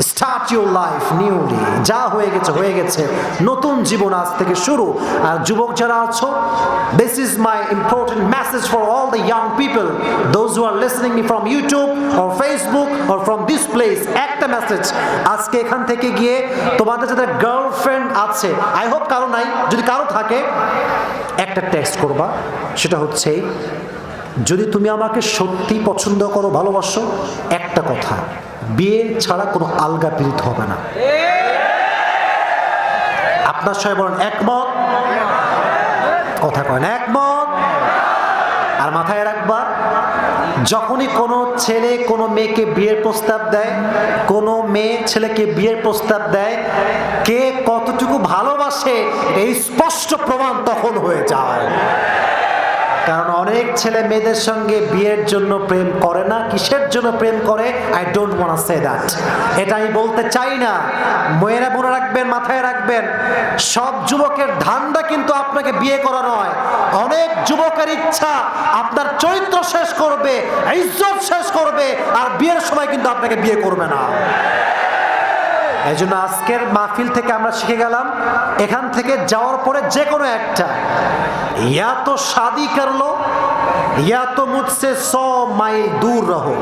Start your life newly যা হয়ে গেছে হয়ে গেছে। নতুন জীবন আজ থেকে শুরু। আর যুবক যারা আছো this is my important message for all the young people those who are listening me from YouTube or Facebook or from this place একটা মেসেজ আজকে এখান থেকে গিয়ে তোমাদের যাদের গার্লফ্রেন্ড আছে। আই হোপ কারও নাই। যদি কারও থাকে, একটা টেক্সট করবা। সেটা হচ্ছে, যদি তুমি আমাকে সত্যি পছন্দ করো, ভালোবাসো, একটা কথা। বিয়ে ছাড়া কোনো আলগা পীড়িত হবে না। আপনার সবাই বলেন, একমত? কথা কয় না, একমত? আর মাথায় রাখবা, যখনই কোনো ছেলে কোনো মেয়েকে বিয়ের প্রস্তাব দেয়, কোনো মেয়ে ছেলেকে বিয়ের প্রস্তাব দেয়, কে কতটুকু ভালোবাসে, এই স্পষ্ট প্রমাণ তখন হয়ে যায়। কারণ অনেক ছেলে মেয়েদের সঙ্গে বিয়ের জন্য প্রেম করে না, কিসের জন্য প্রেম করে? I don't want say that এটা আমি বলতে চাই না। মেয়েরা মনে রাখবেন, মাথায় রাখবেন, সব যুবকের ধান্দা কিন্তু আপনাকে বিয়ে করা নয়। অনেক যুবকের ইচ্ছা আপনার চরিত্র শেষ করবে, ইজ্জত শেষ করবে, আর বিয়ের সময় কিন্তু আপনাকে বিয়ে করবে না। এই আজকের মাহফিল থেকে আমরা শিখে গেলাম, এখান থেকে যাওয়ার পরে যে কোনো একটা। ইয়া তো শাদি করল, ইয়া তো মুঝসে স মাইল দূর রহো।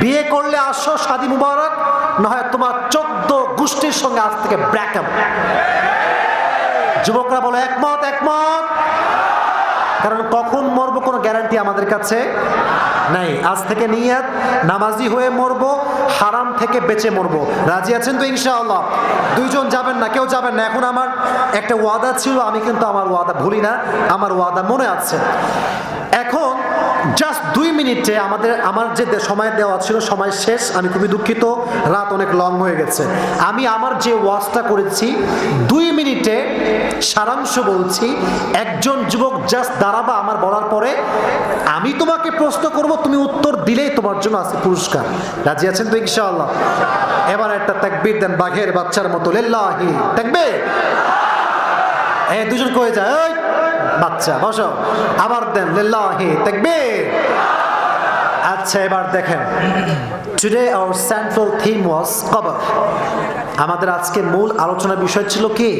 বিয়ে করলে আসো শাদি মুবারক না হয় তোমার চোদ্দ গোষ্ঠীর সঙ্গে আজ থেকে ব্র্যাকআপ যুবকরা বলো, একমত একমত। কারণ কখন কোনো গ্যারান্টি আমাদের কাছে নাই। আজ থেকে নিয়াত নামাজি হয়ে মরবো, হারাম থেকে বেঁচে মরবো। রাজি আছেন তো ইনশাআল্লাহ? দুইজন যাবেন না, কেউ যাবেন না। এখন আমার একটা ওয়াদা ছিল, আমি কিন্তু আমার ওয়াদা ভুলি না, আমার ওয়াদা মনে আছে। এখন মিনিটে আমাদের, আমার যে সময় দেওয়া ছিল, সময় শেষ, আমি খুবই দুঃখিত। রাত অনেক লং হয়ে গেছে। আমি আমার যে ওয়াজটা করেছি, দুই মিনিটে সারাংশ বলছি, একজন যুবক জাস্ট দাঁড়াবা আমার বলার পরে, আমি তোমাকে প্রশ্ন করব, তুমি উত্তর দিলেই তোমার জন্য আছে পুরস্কার। রাজি আছেন তো ইনশাআল্লাহ? এবার একটা তাকবীর দেন, বাঘের বাচ্চার মতো, লিল্লাহি তাকবীর! এই দুজন কয়ে যায়? বাচ্চা, বসো। আবার দেন, লিল্লাহি তাকবীর! আচ্ছা এবার দেখেন। Today our central theme was কবর। আমাদের আজকে মূল আলোচনার বিষয় ছিল কি?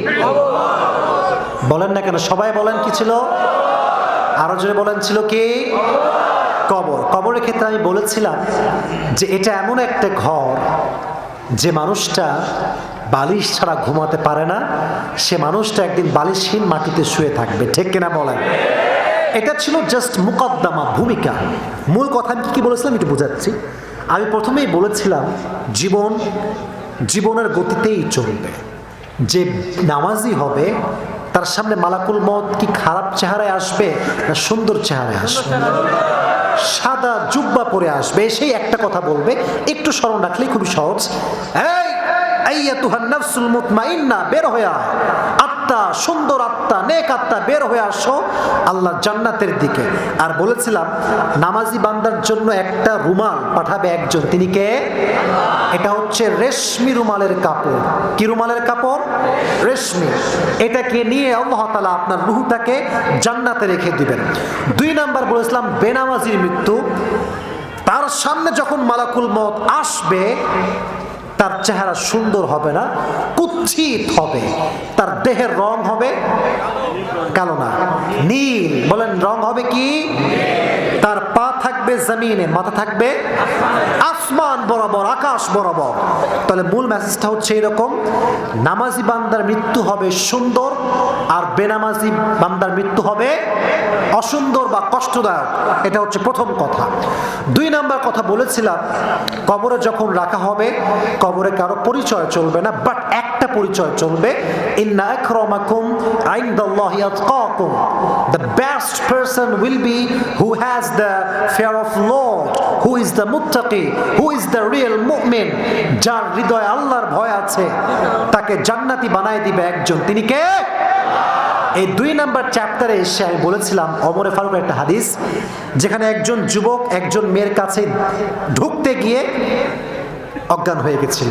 বলেন না কেন, সবাই বলেন কি ছিল? আরও জোরে বলেন, ছিল কি? কবর। কবরের ক্ষেত্রে আমি বলেছিলাম যে এটা এমন একটা ঘর যে মানুষটা বালিশ ছাড়া ঘুমাতে পারে না, সে মানুষটা একদিন বালিশহীন মাটিতে শুয়ে থাকবে। ঠিক কিনা বলেন? এটা ছিল জাস্ট মুকদ্দমা ভূমিকা। মূল কথা আমি কি বলেছিলাম একটু বোঝাচ্ছি। আমি প্রথমেই বলেছিলাম জীবন জীবনের গতিতেই চলবে। যে নামাজি হবে তার সামনে মালাকুল মত কি খারাপ চেহারায় আসবে না সুন্দর চেহারায় আসবে? সাদা জুব্বা পরে আসবে সেই একটা কথা বলবে। একটু স্মরণ রাখলেই খুবই সহজ। এই আইয়াতুহান নাফসুল মুতমাইন্না, বের হয়ে আত্মা সুন্দর আত্মা, নেক আত্মা, বের হয়ে আসো আল্লাহ জান্নাতের দিকে। আর বলেছিলাম, নামাজি বান্দার জন্য একটা রুমাল পাঠাবে একজন, তিনি কে? এটা হচ্ছে রেশমি রুমালের কাপড়। কি রুমালের কাপড়? রেশমি। এটাকে নিয়ে আল্লাহ তালা আপনার রুহুটাকে জান্নাতে রেখে দিবেন। দুই নাম্বার বলেছিলাম, বেনামাজির মৃত্যু। তার সামনে যখন মালাকুল মত আসবে তার চেহারা সুন্দর হবে না কুচ্ছিত হবে। তার দেহের রং হবে কালো না, নীল। বলেন রং হবে কি? পা থাকবে জমিনে, মাথা থাকবে আসমান বরাবর, আকাশ বরাবর। তাহলে মূল মেসেজটা হচ্ছে এরকম, নামাজি বান্দার মৃত্যু হবে সুন্দর আর বেনামাজি বান্দার মৃত্যু হবে অসুন্দর বা কষ্টদায়ক। এটা হচ্ছে প্রথম কথা। দুই নাম্বার কথা বলেছিলাম, কবরে যখন রাখা হবে, কবরে কারও পরিচয় চলবে না বাট একটা পরিচয় চলবে ইন্না আকরামাকুম ইনদাল্লাহি আতকাকুম the best person will be who has the fear of Lord who is the মুত্তাকি হু ইজ দ্য রিয়েল মুমিন যার হৃদয়ে আল্লাহর ভয় আছে, তাকে জান্নাতি বানায় দিবে একজন। তিনি কে? এই দুই নাম্বার চ্যাপ্টারে এসে আমি বলেছিলাম, অমরে ফারুক একটা হাদিস, যেখানে একজন যুবক একজন মেয়ের কাছে ঢুকতে গিয়ে অজ্ঞান হয়ে গেছিল।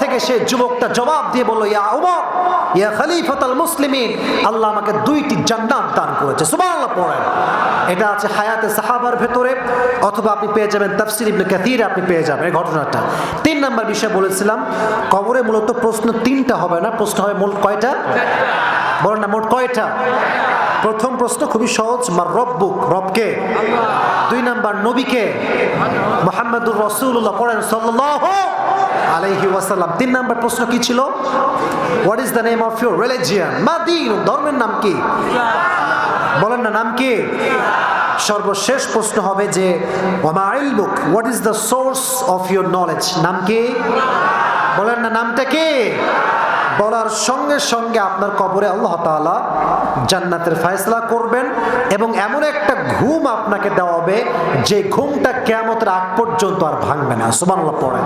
থেকে সে যুবকটা জবাব দিয়ে বলল, ইয়া উমর, ইয়া মুসলিমিন। আল্লাহ আমাকে দুইটি জান্নাত দান করেছে। পড়েন। এটা আছে হায়াতে সাহাবার ভেতরে, অথবা আপনি পেয়ে যাবেন তাফসির ইবনে আপনি পেয়ে যাবেন এই ঘটনাটা। তিন নাম্বার বিষয় বলেছিলাম, কবরে মূলত প্রশ্ন তিনটা হবে না, প্রশ্ন হবে মূল কয়টা? বলেন না, মোট কয়টা? প্রথম প্রশ্ন খুবই সহজ, মার রব্বুক, রবকে? দুই নাম্বার, নবীকে? মোহাম্মদুর রসুল্লাহ পড়েন সাল্লাহ আলাইহি ওয়াসাল্লাম। তিন নাম্বার প্রশ্ন কি ছিল? What is the name of your religion মা দিন, ধর্মের নাম কি? বলেন না, নাম কি? সর্বশেষ প্রশ্ন হবে যে, ওমা বুক what is the source of your knowledge নাম কি? বলেন না, নামটা কি? বলার সঙ্গে সঙ্গে আপনার কবরে আল্লাহ তাআলা জান্নাতের ফয়সলা করবেন এবং এমন একটা ঘুম আপনাকে দেওয়া হবে যে ঘুমটা কেয়ামতের আগ পর্যন্ত আর ভাঙবে না। সুবহানাল্লাহ, পড়েন।